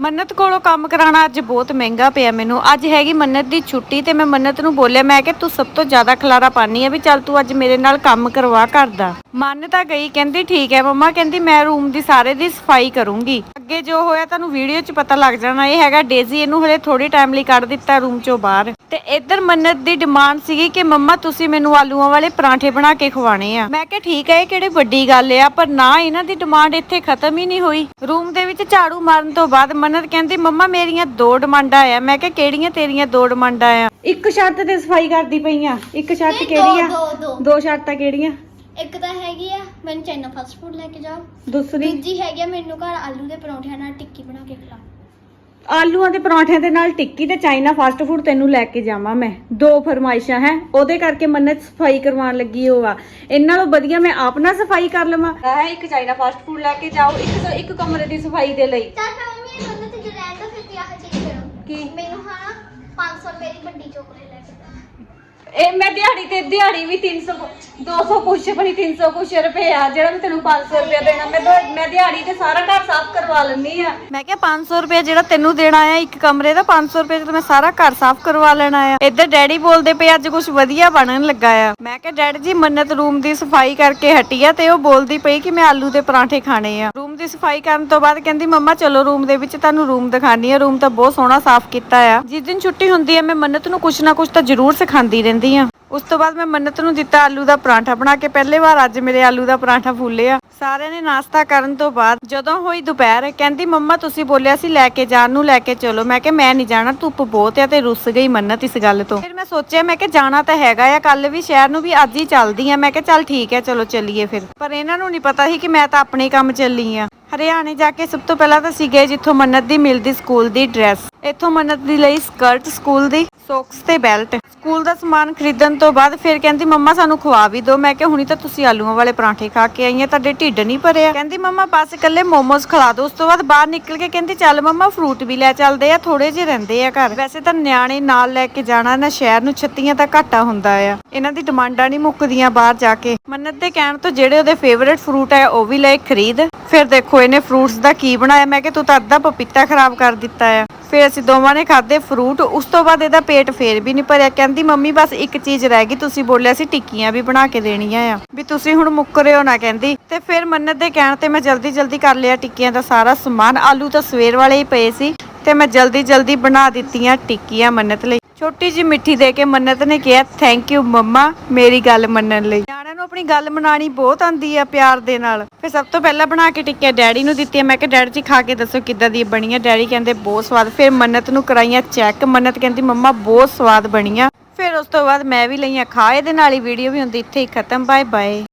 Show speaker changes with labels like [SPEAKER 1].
[SPEAKER 1] ਮੰਨਤ ਕੋਲੋਂ ਕੰਮ ਕਰਾਉਣਾ ਅੱਜ ਬਹੁਤ ਮਹਿੰਗਾ ਪਿਆ ਮੈਨੂੰ। ਅੱਜ ਹੈਗੀ ਮੰਨਤ ਦੀ ਛੁੱਟੀ ਤੇ ਮੈਂ ਮੰਨਤ ਨੂੰ ਬੋਲਿਆ, ਮੈਂ ਕਿ ਤੂੰ ਸਭ ਤੋਂ ਜ਼ਿਆਦਾ ਖਲਾਰਾ ਪਾਨੀ ਆ ਵੀ ਚੱਲ ਤੂੰ ਅੱਜ ਮੇਰੇ ਨਾਲ ਕੰਮ ਕਰਵਾ ਕਰਦਾ ਮੰਨ ਤਾਂ ਗਈ, ਕਹਿੰਦੀ, ਠੀਕ ਹੈ ਮੰਮਾ। ਕਹਿੰਦੀ, ਮੈਂ ਰੂਮ ਦੀ ਸਾਰੇ ਦੀ ਸਫ਼ਾਈ ਕਰੂੰਗੀ। ਅੱਗੇ ਜੋ ਹੋਇਆ ਤੁਹਾਨੂੰ ਵੀਡੀਓ 'ਚ ਪਤਾ ਲੱਗ ਜਾਣਾ ਇਹ ਹੈਗਾ ਡੇਜ਼ੀ ਇਹਨੂੰ ਹਲੇ ਥੋੜੀ ਟਾਈਮ ਲਈ ਕੱਢ ਦਿੱਤਾ ਰੂਮ 'ਚੋਂ ਬਾਹਰ। ਤੇ ਇੱਧਰ ਮੰਨਤ ਦੀ ਡਿਮਾਂਡ ਸੀਗੀ ਕਿ ਮੰਮਾ ਤੁਸੀਂ ਮੈਨੂੰ ਆਲੂਆਂ ਵਾਲੇ ਪਰਾਂਠੇ ਬਣਾ ਕੇ ਖਵਾਣੇ ਆ। ਮੈਂ ਕਿਹਾ ਠੀਕ ਹੈ ਇਹ ਕਿਹੜੀ ਵੱਡੀ ਗੱਲ ਆ ਪਰ ਨਾ ਇਹਨਾਂ ਦੀ ਡਿਮਾਂਡ ਇੱਥੇ ਖਤਮ ਹੀ ਨਹੀਂ ਹੋਈ। ਰੂਮ ਦੇ ਵਿੱਚ ਝਾੜੂ ਮਾਰਨ ਤੋਂ ਬਾਅਦ ਮੰਨਤ ਕਹਿੰਦੀ ਮੰਮਾ ਮੇਰੀਆਂ ਦੋ ਡਿਮਾਂਡਾਂ ਆ ਮੈਂ ਕਿਹਾ ਕਿਹੜੀਆਂ ਤੇਰੀਆਂ ਦੋ ਡਿਮਾਂਡਾਂ ਆ ਇੱਕ ਸ਼ਰਤ ਤੇ ਸਫ਼ਾਈ ਕਰਦੀ ਪਈਆਂ ਇੱਕ ਸ਼ਰਤ ਕਿਹੜੀ ਆ?
[SPEAKER 2] ਦੋ ਦੋ।
[SPEAKER 1] ਦੋ ਸ਼ਰਤਾਂ ਕਿਹੜੀਆਂ?
[SPEAKER 2] ਇੱਕ ਤਾਂ ਹੈਗੀ ਆ ਮੈਨੂੰ ਚਾਈਨਾ ਫਾਸਟ ਫੂਡ ਲੈ ਕੇ ਜਾਓ।
[SPEAKER 1] ਦੂਸਰੀ
[SPEAKER 2] ਦੂਜੀ ਹੈਗੀ ਆ ਮੈਨੂੰ ਘਰ ਆਲੂ ਦੇ ਪਰੌਂਠਿਆਂ ਨਾਲ ਟਿੱਕੀ ਬਣਾ ਕੇ ਖਿਲਾਓ।
[SPEAKER 1] ਆਲੂਆਂ ਦੇ ਪਰੌਂਠਿਆਂ ਦੇ ਨਾਲ ਟਿੱਕੀ ਤੇ ਚਾਈਨਾ ਫਾਸਟ ਫੂਡ ਤੈਨੂੰ ਲੈ ਕੇ ਜਾਵਾਂ ਮੈਂ। ਦੋ ਫਰਮਾਇਸ਼ਾਂ ਹੈ ਉਹਦੇ ਕਰਕੇ ਮੰਨਤ ਸਫ਼ਾਈ ਕਰਵਾਉਣ ਲੱਗੀ ਹੋਆ ਇਹਨਾਂ ਨਾਲੋਂ ਵਧੀਆ ਮੈਂ ਆਪ ਸਫ਼ਾਈ ਕਰ ਲਵਾਂ। ਹੈ ਇੱਕ ਚਾਈਨਾ ਫਾਸਟ ਫੂਡ ਲੈ ਕੇ ਜਾਓ ਇੱਕ ਇੱਕ ਕਮਰੇ ਦੀ ਸਫ਼ਾਈ ਦੇ ਲਈ।
[SPEAKER 2] ਚੱਲ ਮੈਂ ਮੰਮੀ ਇਹ ਦੋਨੋਂ ਤੇ ਜੋ ਰਹਿੰਦਾ ਫਿਰ ਕੀ ਆਹ ਚੀਜ਼ ਕਰੋ।
[SPEAKER 1] ਕੀ?
[SPEAKER 2] ਮੈਨੂੰ ਹਾਂ 500 ਰੁਪਏ ਦੀ ਵੱਡੀ ਚੋਕਲੇਟ ਲੈ ਕੇ।
[SPEAKER 1] ਇਹ ਮੈਂ ਦਿਹਾੜੀ ਤੇ ਦਿਹਾੜੀ ਵੀ 300 200 ਕੁਛ ਬਣੀ 300 ਕੁਛ ਰੁਪਏ ਜਿਹੜਾ ਮੈਂ ਤੈਨੂੰ 500 ਰੁਪਏ ਦੇਣਾ। ਮੈਂ ਤਾਂ ਮੈਂ ਦਿਹਾੜੀ ਤੇ ਸਾਰਾ ਘਰ ਸਾਫ਼ ਕਰਵਾ ਲੈਣੀ ਆ। ਮੈਂ ਕਿਹਾ 500 ਰੁਪਏ ਜਿਹੜਾ ਤੈਨੂੰ ਦੇਣਾ ਆ ਇੱਕ ਕਮਰੇ ਦਾ 500 ਰੁਪਏ ਤੇ ਮੈਂ ਸਾਰਾ ਘਰ ਸਾਫ਼ ਕਰਵਾ ਲੈਣਾ ਆ ਇੱਧਰ ਡੈਡੀ ਬੋਲਦੇ ਪਏ ਅੱਜ ਕੁਝ ਵਧੀਆ ਬਣਨ ਲੱਗਾ ਆ। ਮੈਂ ਕਿਹਾ, ਡੈਡੀ ਜੀ, ਮੰਨਤ ਰੂਮ ਦੀ ਸਫ਼ਾਈ ਕਰਕੇ ਹਟੀ ਆ ਤੇ ਉਹ ਬੋਲਦੀ ਪਈ ਕਿ ਮੈਂ ਆਲੂ ਦੇ ਪਰਾਂਠੇ ਖਾਣੇ ਆ। ਰੂਮ ਦੀ ਸਫ਼ਾਈ ਕਰਨ ਤੋਂ ਬਾਅਦ ਕਹਿੰਦੀ, ਮੰਮਾ, ਚਲੋ ਰੂਮ ਦੇ ਵਿੱਚ ਤੁਹਾਨੂੰ ਰੂਮ ਦਿਖਾਣੀ ਆ ਰੂਮ ਤਾਂ ਬਹੁਤ ਸੋਹਣਾ ਸਾਫ਼ ਕੀਤਾ ਆ। ਜਿਸ ਦਿਨ ਛੁੱਟੀ ਹੁੰਦੀ ਆ ਮੈਂ ਮੰਨਤ ਨੂੰ ਕੁਛ ਨਾ ਕੁਛ ਤਾਂ ਜ਼ਰੂਰ ਸਿਖਾਉਂਦੀ ਰਹਿੰਦੀ ਆ ਉਸ ਤੋਂ ਬਾਅਦ ਮੈਂ ਮੰਨਤ ਨੂੰ ਦਿੱਤਾ ਆਲੂ ਦਾ ਪਰਾਂਠਾ ਬਣਾ ਕੇ। ਪਹਿਲੇ ਵਾਰ ਅੱਜ ਮੇਰੇ ਆਲੂ ਦਾ ਪਰਾਂਠਾ ਫੁੱਲਿਆ ਸਾਰਿਆਂ ਨੇ ਨਾਸ਼ਤਾ ਕਰਨ ਤੋਂ ਬਾਅਦ ਜਦੋਂ ਹੋਈ ਦੁਪਹਿਰ, ਕਹਿੰਦੀ, ਮੰਮਾ, ਤੁਸੀਂ ਬੋਲਿਆ ਸੀ ਲੈ ਕੇ ਜਾਣ ਨੂੰ, ਲੈ ਕੇ ਚਲੋ। ਮੈਂ ਕਿਹਾ, ਮੈਂ ਨਹੀਂ ਜਾਣਾ, ਧੁੱਪ ਬਹੁਤ ਆ ਤੇ ਰੁੱਸ ਗਈ ਮੰਨਤ ਇਸ ਗੱਲ ਤੋਂ। ਫਿਰ ਮੈਂ ਸੋਚਿਆ, ਮੈਂ ਕਿ ਜਾਣਾ ਤਾਂ ਹੈਗਾ ਆ ਕੱਲ ਵੀ ਸ਼ਹਿਰ ਨੂੰ ਵੀ ਅੱਜ ਹੀ ਚੱਲਦੀ ਆ। ਮੈਂ ਕਿਹਾ, ਚੱਲ ਠੀਕ ਹੈ ਚਲੋ ਚੱਲੀਏ ਫਿਰ। ਪਰ ਇਹਨਾਂ ਨੂੰ ਨਹੀਂ ਪਤਾ ਸੀ ਕਿ ਮੈਂ ਤਾਂ ਆਪਣੇ ਕੰਮ ਚੱਲੀ ਆ। ਹਰਿਆਣੇ ਜਾ ਕੇ ਸਭ ਤੋਂ ਪਹਿਲਾਂ ਤਾਂ ਸੀ ਗਏ ਜਿੱਥੋਂ ਮੰਨਤ ਦੀ ਮਿਲਦੀ, ਸਕੂਲ ਦੀ ਡਰੈਸ। ਇੱਥੋਂ ਮੰਨਤ ਦੀ ਲਈ ਸਕਰਟ, ਸਕੂਲ ਦੀ ਸੌਕਸ ਤੇ ਬੈਲਟ। ਸਕੂਲ ਦਾ ਸਮਾਨ ਖਰੀਦਣ ਤੋਂ ਬਾਅਦ ਫਿਰ ਕਹਿੰਦੀ, ਮੰਮਾ, ਸਾਨੂੰ ਖਵਾ ਵੀ ਦਿਓ। ਮੈਂ ਕਿਹਾ, ਹੁਣੀ ਤਾਂ ਤੁਸੀਂ ਆਲੂਆਂ ਵਾਲੇ ਪਰਾਂਠੇ ਖਾ ਕੇ ਆਈਆਂ ਤੁਹਾਡੇ ਢਿੱਡ ਨਹੀਂ ਭਰਿਆ। ਕਹਿੰਦੀ, ਮੰਮਾ, ਬਸ ਇਕੱਲੇ ਮੋਮੋਸ ਖਿਲਾ ਦਿਓ ਉਸ ਤੋਂ ਬਾਅਦ ਬਾਹਰ ਨਿਕਲ ਕੇ ਕਹਿੰਦੀ, ਚੱਲ ਮੰਮਾ ਫਰੂਟ ਵੀ ਲੈ ਚੱਲਦੇ ਆ ਥੋੜੇ ਜਿਹੇ ਰਹਿੰਦੇ ਆ ਘਰ। ਵੈਸੇ ਤਾਂ ਨਿਆਣੇ ਨਾਲ ਲੈ ਕੇ ਜਾਣਾ ਨਾ ਸ਼ਹਿਰ ਨੂੰ ਛੱਤੀਆਂ ਤਾਂ ਘਾਟਾ ਹੁੰਦਾ ਆ। ਇਹਨਾਂ ਦੀ ਡਿਮਾਂਡਾਂ ਨਹੀਂ ਮੁੱਕਦੀਆਂ ਬਾਹਰ ਜਾ ਕੇ। ਮੰਨਤ ਦੇ ਕਹਿਣ ਤੋਂ ਜਿਹੜੇ ਉਹਦੇ ਫੇਵਰੇਟ ਫਰੂਟ ਆ, ਉਹ ਵੀ ਲੈ ਖਰੀਦ। ਫਿਰ ਦੇਖੋ ਇਹਨੇ ਫਰੂਟਸ ਦਾ ਕੀ ਬਣਾਇਆ? ਮੈਂ ਕਿ ਤੂੰ ਤਾਂ ਅੱਧਾ ਪਪੀਤਾ ਖਰਾਬ ਕਰ ਦਿੱਤਾ ਆ। ਫਿਰ ਅਸੀਂ ਦੋਵਾਂ ਨੇ ਖਾਦੇ ਫਰੂਟ ਉਸ ਤੋਂ ਬਾਅਦ ਇਹਦਾ ਪੇਟ ਫੇਰ ਵੀ ਨਹੀਂ ਭਰਿਆ। ਕਹਿੰਦੀ, ਮੰਮੀ, ਬਸ ਇੱਕ ਚੀਜ਼ ਰਹਿ ਗਈ, ਤੁਸੀਂ ਬੋਲਿਆ ਸੀ ਟਿੱਕੀਆਂ ਵੀ ਬਣਾ ਕੇ ਦੇਣੀਆਂ ਆ। ਵੀ ਤੁਸੀਂ ਹੁਣ ਮੁੱਕਰਿਓ ਨਾ, ਕਹਿੰਦੀ। ਤੇ ਫਿਰ ਮੰਨਤ ਦੇ ਕਹਿਣ ਤੇ ਮੈਂ ਜਲਦੀ ਜਲਦੀ ਕਰ ਲਿਆ ਟਿੱਕੀਆਂ ਦਾ ਸਾਰਾ ਸਮਾਨ। ਆਲੂ ਤਾਂ ਸਵੇਰ ਵਾਲੇ ਹੀ ਪਏ ਸੀ ਤੇ ਮੈਂ ਜਲਦੀ ਜਲਦੀ ਬਣਾ ਦਿੱਤੀਆਂ ਟਿੱਕੀਆਂ ਮੰਨਤ ਲਈ। ਛੋਟੀ ਜੀ ਮਿੱਠੀ ਦੇ ਕੇ ਮੰਨਤ ਨੇ ਕਿਹਾ ਥੈਂਕ ਯੂ ਮੰਮਾ, ਮੇਰੀ ਗੱਲ ਮੰਨਣ ਲਈ। ਆਪਣੀ ਗੱਲ ਮਨਾਣੀ ਬਹੁਤ ਆਂਦੀ ਆ ਪਿਆਰ ਦੇ ਨਾਲ। ਫਿਰ ਸਭ ਤੋਂ ਪਹਿਲਾਂ ਬਣਾ ਕੇ ਟਿੱਕੀਆਂ ਡੈਡੀ ਨੂੰ ਦਿੱਤੀਆਂ। ਮੈਂ ਕਿਹਾ, ਡੈਡੀ ਜੀ, ਖਾ ਕੇ ਦੱਸੋ ਕਿੱਦਾਂ ਦੀ ਬਣੀ ਬਣੀਆਂ? ਡੈਡੀ ਕਹਿੰਦੇ, ਬਹੁਤ ਸਵਾਦ। ਫਿਰ ਮੰਨਤ ਨੂੰ ਕਰਾਈਆਂ ਚੈੱਕ। ਮੰਨਤ ਕਹਿੰਦੀ, ਮੰਮਾ, ਬਹੁਤ ਸਵਾਦ ਬਣੀਆਂ। ਫਿਰ ਉਸ ਤੋਂ ਬਾਅਦ ਮੈਂ ਵੀ ਲਈਆਂ। ਖਾ, ਇਹਦੇ ਨਾਲ ਹੀ ਵੀਡੀਓ ਵੀ ਹੁੰਦੀ। ਇੱਥੇ ਹੀ ਖਤਮ। Bye bye